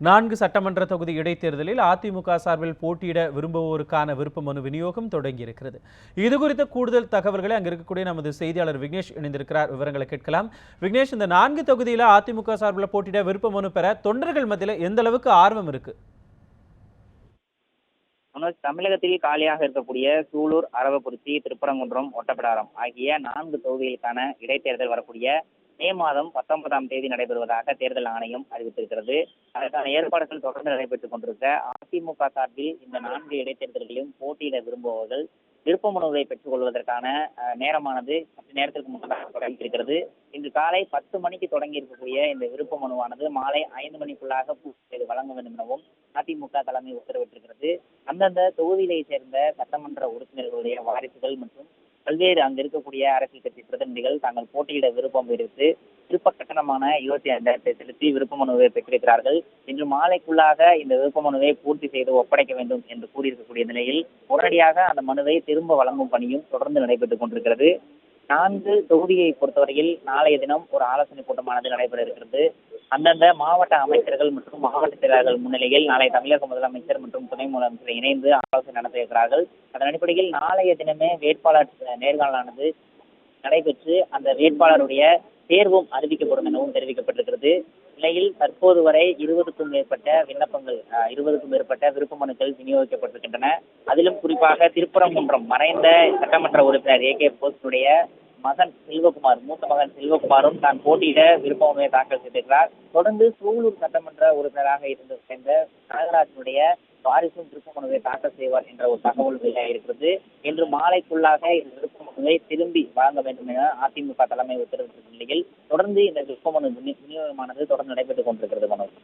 நான்கு சட்டமன்ற தொகுதி இடைத்தேர்தலில் அதிமுக சார்பில் போட்டியிட விரும்புவோருக்கான விருப்ப மனு விநியோகம் தொடங்கியிருக்கிறது. இது குறித்த கூடுதல் தகவல்களை அங்க இருக்கக்கூடிய நமது செய்தியாளர் விக்னேஷ் இணைந்திருக்கிறார். விவரங்களை கேட்கலாம். விக்னேஷ் இந்த நான்கு தொகுதியில அதிமுக சார்பில் போட்டியிட விருப்ப மனு பெற தொண்டர்கள் மத்தியில் எந்த அளவுக்கு ஆர்வம் இருக்கு? தமிழகத்தில் காலியாக இருக்கக்கூடிய சூலூர் அரவக்குறிச்சி திருப்பரங்குன்றம் ஒட்டப்பிடாரம் ஆகிய நான்கு தொகுதிகளுக்கான இடைத்தேர்தல் வரக்கூடிய மே மாதம் பத்தொன்பதாம் தேதி நடைபெறுவதாக தேர்தல் ஆணையம் அறிவித்திருக்கிறது. அதற்கான ஏற்பாடுகள் தொடர்ந்து நடைபெற்றுக் கொண்டிருக்க அதிமுக சார்பில் இந்த நான்கு இடைத்தேர்தல்களிலும் போட்டியிட விரும்புபவர்கள் விருப்ப மனுவை பெற்றுக் கொள்வதற்கான அஹ், நேரமானது சற்று நேரத்திற்கு முன்னதாக தொடங்கி இருக்கிறது இன்று காலை பத்து மணிக்கு தொடங்கி இருக்கக்கூடிய இந்த விருப்ப மனுவானது மாலை ஐந்து மணிக்குள்ளாக பூர்த்தி வழங்க வேண்டும் எனவும் அதிமுக தலைமை உத்தரவிட்டிருக்கிறது. அந்தந்த தொகுதியை சேர்ந்த சட்டமன்ற உறுப்பினர்களுடைய வாரிசுகள் மற்றும் பல்வேறு அங்கு இருக்கக்கூடிய அரசியல் கட்சி பிரதிநிதிகள் தாங்கள் போட்டியிட விருப்பம் தெரிவித்து விருப்ப கட்டணமான இருபத்தி ஐந்தாயிரத்தை செலுத்தி விருப்ப மனுவை பெற்றிருக்கிறார்கள். இன்று மாலைக்குள்ளாக இந்த விருப்ப மனுவை பூர்த்தி செய்து ஒப்படைக்க வேண்டும் என்று கூறியிருக்கக்கூடிய நிலையில் உடனடியாக அந்த மனுவை திரும்ப வழங்கும் பணியும் தொடர்ந்து நடைபெற்றுக் கொண்டிருக்கிறது. நான்கு தொகுதியை பொறுத்தவரையில் நாளைய தினம் ஒரு ஆலோசனை கூட்டமானது நடைபெற இருக்கிறது. அந்தந்த மாவட்ட அமைச்சர்கள் மற்றும் மாவட்ட செயலாளர்கள் முன்னிலையில் நாளை தமிழக முதலமைச்சர் மற்றும் துணை முதலமைச்சர் இணைந்து ஆலோசனை நடத்த இருக்கிறார்கள் அதன் அடிப்படையில் நாளைய தினமே வேட்பாளர் நேர்காணலானது நடைபெற்று அந்த வேட்பாளருடைய தேர்வும் அறிவிக்கப்படும் எனவும் தெரிவிக்கப்பட்டிருக்கிறது. நிலையில் தற்போது வரை இருபதுக்கும் மேற்பட்ட விண்ணப்பங்கள் அஹ், இருபதுக்கும் மேற்பட்ட விருப்ப மனுக்கள் விநியோகிக்கப்பட்டிருக்கின்றன. அதிலும் குறிப்பாக திருப்பரங்குன்றம் மறைந்த சட்டமன்ற உறுப்பினர் ஏ கே போஸ்டுடைய மகன் செல்வகுமார் மூத்த மகன் செல்வகுமாரும் தான் போட்டியிட விருப்ப மனுவை தாக்கல் செய்திருக்கிறார். தொடர்ந்து சூலூர் சட்டமன்ற உறுப்பினராக இருந்து சேர்ந்த நாகராஜனுடைய வாரிசும் விருப்ப மனுவை தாக்கல் செய்வார் என்ற ஒரு தகவல் வெளியாகிருக்கிறது இன்று மாலைக்குள்ளாக இந்த விருப்ப மனுவை திரும்பி வழங்க வேண்டும் என அதிமுக தலைமை உத்தரவிட்டிருக்கும் நிலையில் தொடர்ந்து இந்த விருப்ப மனு விநியோகமானது தொடர்ந்து நடைபெற்றுக் கொண்டிருக்கிறது மனோஜ்.